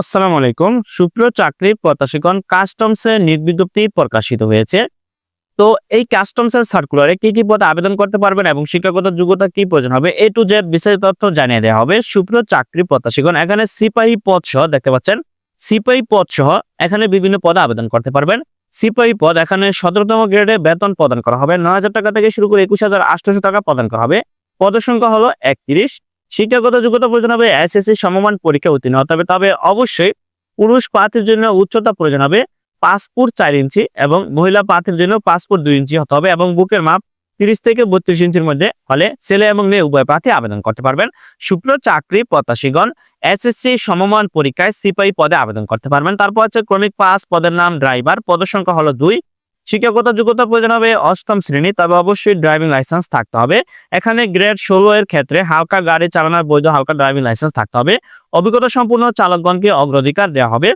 আসসালামু আলাইকুম। সুপ্রিয় চাকরি প্রত্যাশীগণ কাস্টমসের নির্বিজ্ঞপ্তি প্রকাশিত হয়েছে। তো এই কাস্টমসের সার্কুলারে কি কি পদে আবেদন করতে পারবেন এবং শিক্ষাগত যোগ্যতা কি প্রয়োজন হবে, এ টু জেড বিস্তারিত তথ্য জানিয়ে দেওয়া হবে। সুপ্রিয় চাকরি প্রত্যাশীগণ এখানে সিপাহী পদ সহ দেখতে পাচ্ছেন, সিপাহী পদ সহ এখানে বিভিন্ন পদে আবেদন করতে পারবেন। সিপাহী পদ এখানে সতেরোতম গ্রেডে বেতন প্রদান করা হবে, নয় হাজার টাকা থেকে শুরু করে একুশ টাকা প্রদান করা হবে। পদের সংখ্যা হলো একত্রিশ। শিক্ষাগত যোগ্যতা প্রয়োজন হবে এসএসসি সমমান পরীক্ষা উত্তীর্ণ হতে হবে। তবে অবশ্যই পুরুষ প্রার্থীর জন্য উচ্চতা প্রয়োজন হবে ফুট চার ইঞ্চি এবং মহিলা প্রার্থীর জন্য ফুট দুই ইঞ্চি হতে হবে এবং বুকের মাপ তিরিশ থেকে বত্রিশ ইঞ্চির মধ্যে হলে ছেলে এবং মেয়ে উভয় প্রার্থী আবেদন করতে পারবেন। শুক্র চাকরি প্রত্যাশীগণ এসএসসি সমমান পরীক্ষায় সিপাহী পদে আবেদন করতে পারবেন। তারপর হচ্ছে ক্রমিক পাস পদের নাম ড্রাইভার। পদের সংখ্যা হলো দুই। শিক্ষাগত যোগ্যতা প্রয়োজন হবে অষ্টম শ্রেণি, তবে অবশ্যই ড্রাইভিং লাইসেন্স থাকতে হবে। এখানে গ্রেড ষোলো এর ক্ষেত্রে হালকা গাড়ি চালানোর বৈধ হালকা ড্রাইভিং লাইসেন্স থাকতে হবে। অভিজ্ঞতা সম্পূর্ণ চালকগণকে অগ্রাধিকার দেওয়া হবে।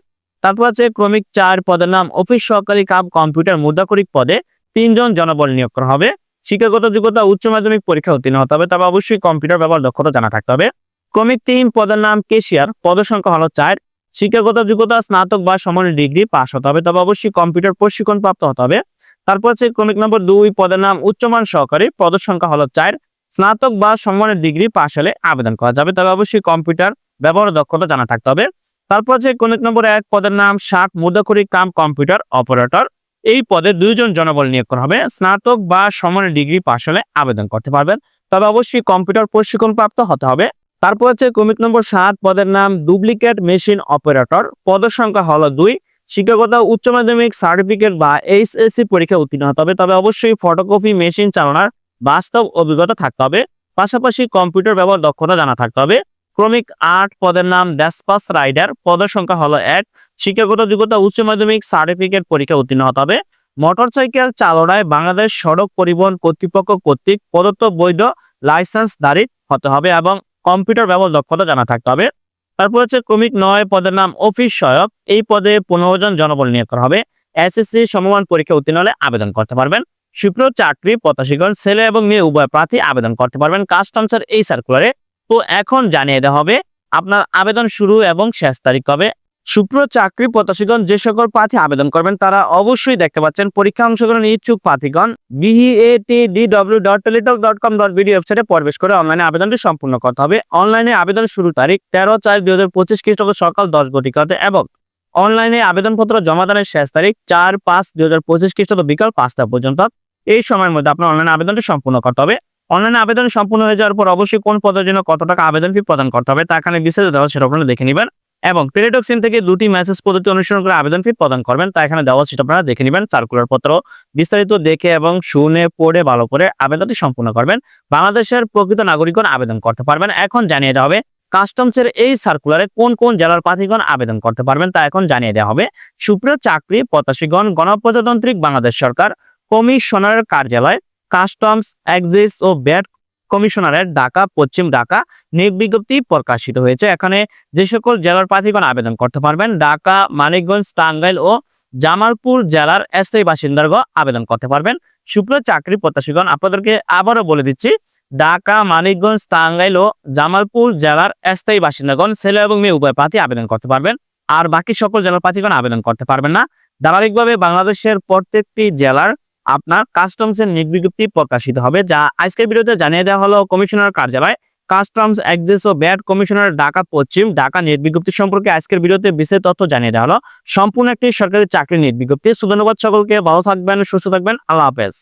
তারপর আছে ক্রমিক চার পদের নাম, অফিস সহকারী কাম, কম্পিউটার মুদ্রাকরিক পদে তিনজন জনবল নিয়োগ করা হবে। শিক্ষাগত যোগ্যতা উচ্চ মাধ্যমিক পরীক্ষা উত্তীর্ণ হতে হবে, তবে অবশ্যই কম্পিউটার ব্যবহার দক্ষতা জানা থাকতে হবে। ক্রমিক তিন পদের নাম, কেশিয়ার, পদের সংখ্যা হলো চার। শিক্ষাগত যোগ্যতা, স্নাতক বা সমানের ডিগ্রি পাস হতে হবে। তবে অবশ্যই কম্পিউটার প্রশিক্ষণ প্রাপ্ত হতে হবে। তারপর হচ্ছে ক্রমিক নম্বর দুই, পদের নাম উচ্চমান সহকারী। পদের সংখ্যা হলো চার। স্নাতক বা সম্মানের ডিগ্রি পাশ হলে আবেদন করা যাবে। তবে অবশ্যই কম্পিউটার ব্যবহার দক্ষতা জানা থাকতে হবে। তারপর হচ্ছে ক্রমিক নম্বর এক, পদের নাম ষাট মুদ্রাকরি কাম, কম্পিউটার অপারেটর। এই পদে দুইজন জনবল নিয়োগ করা হবে। স্নাতক বা সমানের ডিগ্রি পাশ হলে আবেদন করতে পারবেন। তবে অবশ্যই কম্পিউটার প্রশিক্ষণ প্রাপ্ত হতে হবে। তারপর হচ্ছে ক্রমিক নম্বর সাত, পদের নাম ডুপ্লিকেট মেশিন অপারেটর পদের সংখ্যা হলো দুই। শিক্ষাগত উচ্চ মাধ্যমিক সার্টিফিকেট বা এইচএসসি পরীক্ষা উত্তীর্ণ হতে হবে। তবে অবশ্যই ফটোকপি মেশিন চালানোর বাস্তব অভিজ্ঞতা থাকতে হবে। পাশাপাশি কম্পিউটার ব্যবহার দক্ষতা জানা থাকতে হবে। ক্রমিক আট, পদের নাম ড্যাসপাস রাইডার পদের সংখ্যা হলো এক। শিক্ষাগত যোগ্যতা, উচ্চ মাধ্যমিক সার্টিফিকেট পরীক্ষা উত্তীর্ণ হতে হবে। মোটরসাইকেল চালনায় বাংলাদেশ সড়ক পরিবহন কর্তৃপক্ষ কর্তৃক প্রদত্ত বৈধ লাইসেন্স দাঁড়ি হতে হবে এবং কম্পিউটার ব্যবহার দক্ষতা জানা থাকতে হবে। তারপর হচ্ছে ক্রমিক নয় পদের নাম অফিস সহায়ক। এই পদে পনেরো জন জনবল নিয়োগ করা হবে। এসএসসি সমমান পরীক্ষা উত্তীর্ণ হলে আবেদন করতে পারবেন। শুক্র, চাকরি প্রত্যাশীগণ ছেলে এবং মেয়ে, উভয় প্রার্থী আবেদন করতে পারবেন কাস্টমসের এই সার্কুলারে তো এখন জানিয়ে দেওয়া হবে, আপনার আবেদন শুরু এবং শেষ তারিখ কবে? সুপ্র চাকরি প্রত্যাশীগণ, যে সকল প্রার্থী আবেদন করবেন, তারা অবশ্যই দেখতে পাচ্ছেন পরীক্ষা অংশগ্রহণ ইচ্ছুক প্রার্থীগণ। বিইএটিডিডব্লিউ ওয়েবসাইটে প্রবেশ করে অনলাইনে আবেদনটি সম্পূর্ণ করতে হবে। অনলাইনে আবেদন শুরু তারিখ তেরো চার দুই হাজার পঁচিশ খ্রিস্টাব্দ সকাল দশ ঘটিকাতে এবং অনলাইনে আবেদনপত্র জমাদানের শেষ তারিখ চার পাঁচ দুই হাজার পঁচিশ খ্রিস্টাব্দ বিকাল পাঁচটা পর্যন্ত। এই সময়ের মধ্যে আপনার অনলাইনে আবেদনটি সম্পূর্ণ করতে হবে। অনলাইনে আবেদন সম্পূর্ণ হয়ে যাওয়ার পর অবশ্যই কোন পদের জন্য কত টাকা আবেদন ফি প্রদান করতে হবে, তা এখানে বিস্তারিত দেওয়া সেটা আপনারা দেখে নেবেন। এবং টেলিটক্সিন থেকে দুটি মেসেজ পদ্ধতি অনুসরণ করে আবেদন ফি প্রদান করবেন, তা এখানে দেওয়া সেটা আপনারা দেখে নেবেন। সার্কুলার পত্র বিস্তারিত দেখে এবং শুনে, পড়ে, ভালো করে আবেদনটি সম্পূর্ণ করবেন। বাংলাদেশের প্রকৃত নাগরিকগণ আবেদন করতে পারবেন। এখন জানিয়ে দেওয়া হবে কাস্টমসের এই সার্কুলারে কোন কোন জেলার প্রার্থীগণ আবেদন করতে পারবেন, তা এখন জানিয়ে দেওয়া হবে। সুপ্রিয় চাকরি প্রত্যাশীগণ, গণপ্রজাতান্ত্রিক বাংলাদেশ সরকার কমিশনারের কার্যালয় কাস্টমস এক্সিস ও ব্যাট কমিশনারের ঢাকা, পশ্চিম ঢাকা নিয়োগ বিজ্ঞপ্তি প্রকাশিত হয়েছে। এখানে যে সকল জেলার প্রার্থীগণ আবেদন করতে পারবেন। ঢাকা, মানিকগঞ্জ, টাঙ্গাইল ও জামালপুর জেলার স্থায়ী বাসিন্দারগণ আবেদন করতে পারবেন। শুক্র চাকরি প্রত্যাশীগণ, আপনাদেরকে আবারও বলে দিচ্ছি, ঢাকা, মানিকগঞ্জ, টাঙ্গাইল ও জামালপুর জেলার স্থায়ী বাসিন্দাগণ, ছেলে এবং মেয়ে উভয় প্রার্থী আবেদন করতে পারবেন। আর বাকি সকল জেলার প্রার্থীগণ আবেদন করতে পারবেন না। ধারাবাহিকভাবে বাংলাদেশের প্রত্যেকটি জেলার আপনার কাস্টমসের নিয়োগ বিজ্ঞপ্তি প্রকাশিত হবে, যা আজকের ভিডিওতে জানিয়ে দেওয়া হলো কমিশনার কার্যালয়। কাস্টমস এক্সেস ও ব্যাট কমিশনার ঢাকা পশ্চিম ঢাকা নির্বিজ্ঞপ্তি বিজ্ঞপ্তি সম্পর্কে আজকের ভিডিওতে বিশেষ তথ্য জানিয়ে দেওয়া হলো। সম্পূর্ণ একটি সরকারি চাকরি নির্বিজ্ঞপ্তি বিজ্ঞপ্তি। ধন্যবাদ সকলকে, ভালো থাকবেন, সুস্থ থাকবেন। আল্লাহ হাফেজ।